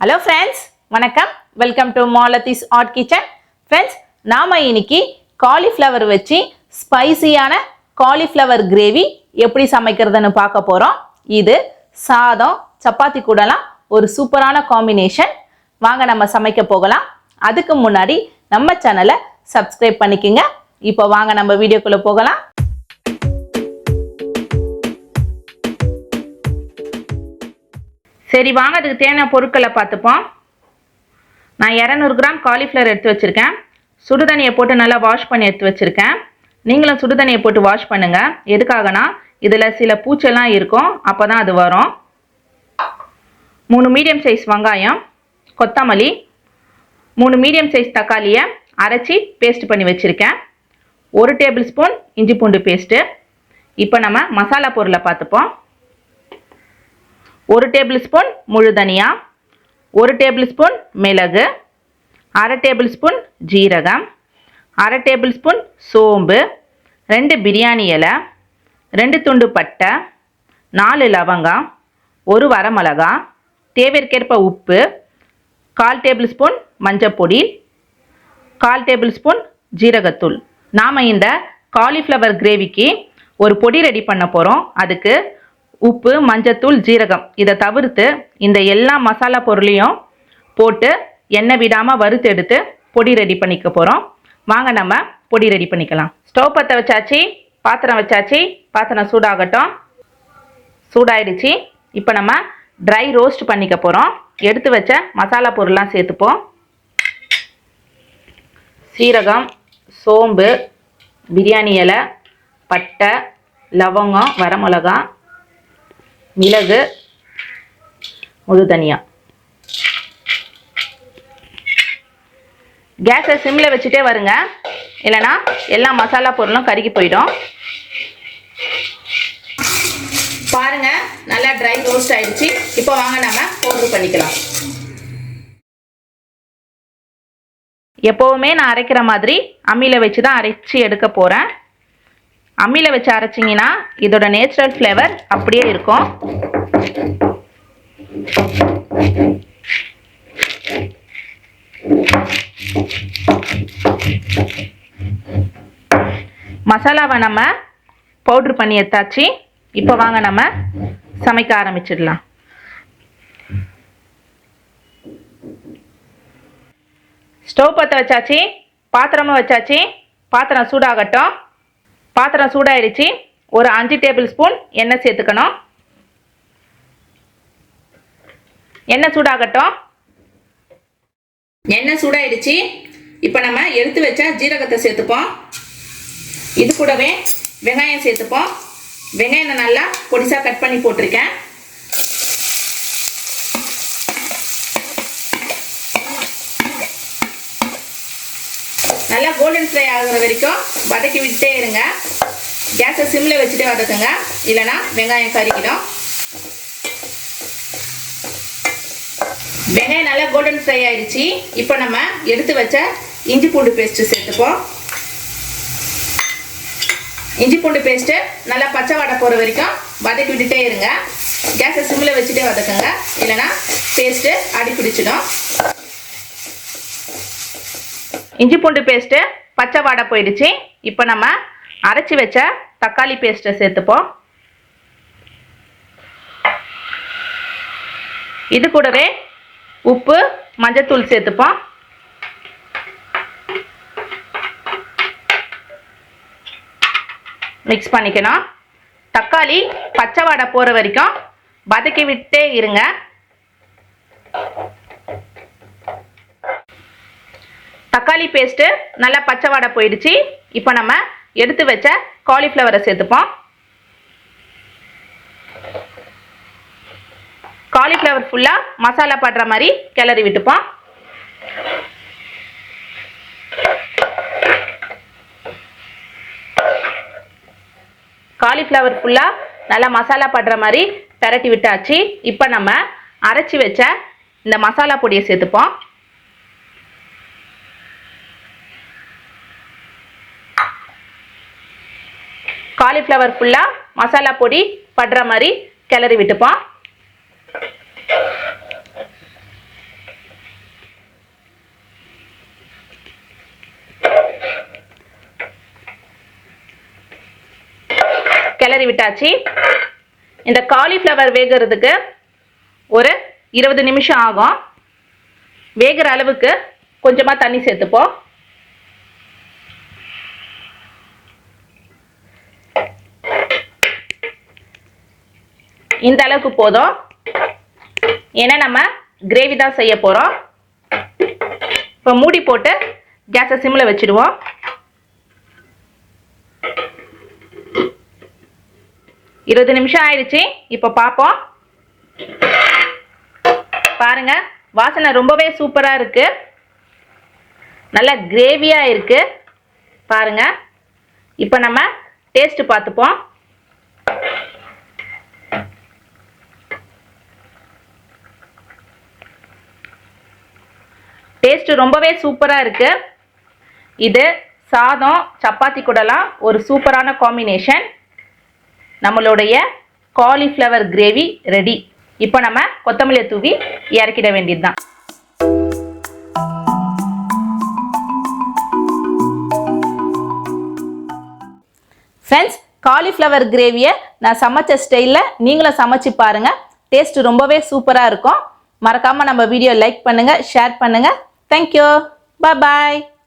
Hello friends வணக்கம். Welcome to Malathi's hot kitchen friends நாம் இன்னைக்கு காலிஃப்ளவர் வச்சு ஸ்பைசியான காலிஃப்ளவர் கிரேவி எப்படி சமைக்கிறதுன்னு பார்க்க போகிறோம் இது சாதம் சப்பாத்தி கூடலாம் ஒரு சூப்பரான காம்பினேஷன் வாங்க நம்ம சமைக்க போகலாம். அதுக்கு முன்னாடி நம்ம சேனலை சப்ஸ்கிரைப் பண்ணிக்கோங்க. இப்போ வாங்க நம்ம வீடியோக்குள்ளே போகலாம். சரி வாங்க அதுக்கு தேவையான பொருட்களை பார்த்துப்போம். நான் இரநூறு கிராம் காலிஃப்ளவர் எடுத்து வச்சுருக்கேன். சுடுதண்ணியை போட்டு நல்லா வாஷ் பண்ணி எடுத்து வச்சுருக்கேன். நீங்களும் சுடுதண்ணியை போட்டு வாஷ் பண்ணுங்கள் எதுக்காகனா இதில் சில பூச்செல்லாம் இருக்கும். அப்போ தான் அது வரும். மூணு மீடியம் சைஸ் வெங்காயம் கொத்தமல்லி மூணு மீடியம் சைஸ் தக்காளியை அரைச்சி பேஸ்ட் பண்ணி வச்சுருக்கேன். ஒரு டேபிள் ஸ்பூன் இஞ்சி பூண்டு பேஸ்ட்டு இப்போ நம்ம மசாலா பொருளை பார்த்துப்போம். ஒரு டேபிள் ஸ்பூன் முழு தனியா ஒரு டேபிள் ஸ்பூன் மிளகு அரை டேபிள் ஸ்பூன் ஜீரகம் அரை டேபிள் ஸ்பூன் சோம்பு ரெண்டு பிரியாணி இலை ரெண்டு துண்டு பட்டை நாலு லவங்கம் ஒரு வரமிளகா தேவைக்கேற்ப உப்பு கால் டேபிள் ஸ்பூன் மஞ்சப்பொடி கால் டேபிள் ஸ்பூன் ஜீரகத்தூள். நாம் இந்த காலிஃப்ளவர் கிரேவிக்கு ஒரு பொடி ரெடி பண்ண போகிறோம் அதுக்கு உப்பு மஞ்சத்தூள் ஜீரகம். இதை தவிர்த்து இந்த எல்லா மசாலா பொருளையும் போட்டு எண்ணெய் விடாமல் வறுத்து எடுத்து பொடி ரெடி பண்ணிக்க போகிறோம் வாங்க நம்ம பொடி ரெடி பண்ணிக்கலாம். ஸ்டவ் பற்ற வச்சாச்சு பாத்திரம் வச்சாச்சு பாத்திரம் சூடாகட்டும். சூடாயிடுச்சு. இப்போ நம்ம ட்ரை ரோஸ்ட் பண்ணிக்க போகிறோம் எடுத்து வச்ச மசாலா பொருள்லாம் சேர்த்துப்போம். சீரகம் சோம்பு பிரியாணி இலை பட்டை லவங்கம் வரமிளகா மிளகு முழு தனியா. கேஸை சிம்மில் வச்சுட்டே வருங்க. இல்லைனா எல்லா மசாலா பொருளும் கருகி போயிடும். பாருங்க நல்லா ட்ரை ரோஸ்ட் ஆயிடுச்சு. இப்போ வாங்க நம்ம பவுட்ரு பண்ணிக்கலாம். எப்போவுமே நான் அரைக்கிற மாதிரி அம்மியில் வச்சு தான் அரைச்சி எடுக்க போகிறேன் அம்மியில் வச்சு அரைச்சிங்கன்னா இதோட நேச்சுரல் ஃப்ளேவர் அப்படியே இருக்கும். மசாலாவை நம்ம பவுட்ரு பண்ணி எடுத்தாச்சு. இப்போ வாங்க நம்ம சமைக்க ஆரம்பிச்சிடலாம். ஸ்டவ் பற்ற வச்சாச்சு பாத்திரமும் வச்சாச்சு பாத்திரம் சூடாகட்டும். பாத்திரம் சூடாயிடுச்சு ஒரு அஞ்சு டேபிள் ஸ்பூன் எண்ணெய் சேர்த்துக்கணும். எண்ணெய் சூடாகட்டும். எண்ணெய் சூடாயிடுச்சு இப்போ நம்ம எடுத்து வச்ச ஜீரகத்தை சேர்த்துப்போம். இது கூடவே வெங்காயம் சேர்த்துப்போம். வெங்காயம் நான் நல்லா பொடிசாக கட் பண்ணி போட்டிருக்கேன். நல்லா கோல்டன் ஃப்ரை ஆகுற வரைக்கும் வதக்கி விட்டுட்டே இருங்க. கேஸை சிம்மில் வச்சுட்டே வதக்குங்க. இல்லைனா வெங்காயம் கறிக்கிடும் வெங்காயம் நல்லா கோல்டன் ஃப்ரை ஆயிடுச்சு. இப்போ நம்ம எடுத்து வச்ச இஞ்சி பூண்டு பேஸ்ட்டு சேர்த்துப்போம். இஞ்சி பூண்டு பேஸ்ட்டு நல்லா பச்சை வடை போகிற வரைக்கும் வதக்கி விட்டுட்டே இருங்க. கேஸை சிம்மில் வச்சுட்டே வதக்குங்க. இல்லைனா பேஸ்ட்டு அடி பிடிச்சிடும் இஞ்சி பூண்டு பேஸ்ட்டு பச்சை வாடை போயிடுச்சு. இப்போ நம்ம அரைச்சி வச்ச தக்காளி பேஸ்ட்டை சேர்த்துப்போம். இது கூடவே உப்பு மஞ்சத்தூள் சேர்த்துப்போம். மிக்ஸ் பண்ணிக்கணும். தக்காளி பச்சை வாடை போகிற வரைக்கும் வதக்கி விட்டே இருங்க. தக்காளி பேஸ்ட்டு நல்லா பச்சை வாடை போயிடுச்சு. இப்போ நம்ம எடுத்து வச்ச காலிஃப்ளவரை சேர்த்துப்போம். காலிஃப்ளவர் ஃபுல்லாக மசாலா படுற மாதிரி கிளறி விட்டுப்போம். காலிஃப்ளவர் ஃபுல்லாக நல்லா மசாலா படுற மாதிரி பெரட்டி விட்டாச்சு. இப்போ நம்ம அரைச்சி வச்ச இந்த மசாலா பொடியை சேர்த்துப்போம். காலிஃப்ளவர் ஃபுல்லாக மசாலா பொடி படுற மாதிரி கிளறி விட்டுப்போம் கிளறி விட்டாச்சு. இந்த காலிஃப்ளவர் வேகிறதுக்கு ஒரு இருபது நிமிஷம் ஆகும். வேகிற அளவுக்கு கொஞ்சமாக தண்ணி சேர்த்துப்போம். இந்த அளவுக்கு போதும். ஏன்னா நம்ம கிரேவி தான் செய்ய போகிறோம் இப்போ மூடி போட்டு கேஸை சிம்மில் வச்சுடுவோம். இருபது நிமிஷம் ஆயிடுச்சு. இப்போ பார்ப்போம் பாருங்க வாசனை ரொம்பவே சூப்பராக இருக்கு. நல்ல கிரேவியாக இருக்கு. பாருங்க. இப்போ நம்ம டேஸ்ட் பார்த்துப்போம். டேஸ்ட் ரொம்பவே சூப்பராக இருக்கு. இது சாதம் சப்பாத்தி கூடலாம் ஒரு சூப்பரான காம்பினேஷன் நம்மளுடைய காலிஃப்ளவர் கிரேவி ரெடி இப்போ நம்ம கொத்தமல்லியை தூவி இறக்கிட வேண்டியது தான் ஃப்ரெண்ட்ஸ் காலிஃப்ளவர் கிரேவியை நான் சமைச்ச ஸ்டைலில் நீங்களும் சமைச்சு பாருங்கள் டேஸ்ட் ரொம்பவே சூப்பராக இருக்கும். மறக்காமல் நம்ம வீடியோ லைக் பண்ணுங்கள் ஷேர் பண்ணுங்கள் Thank you. Bye-bye.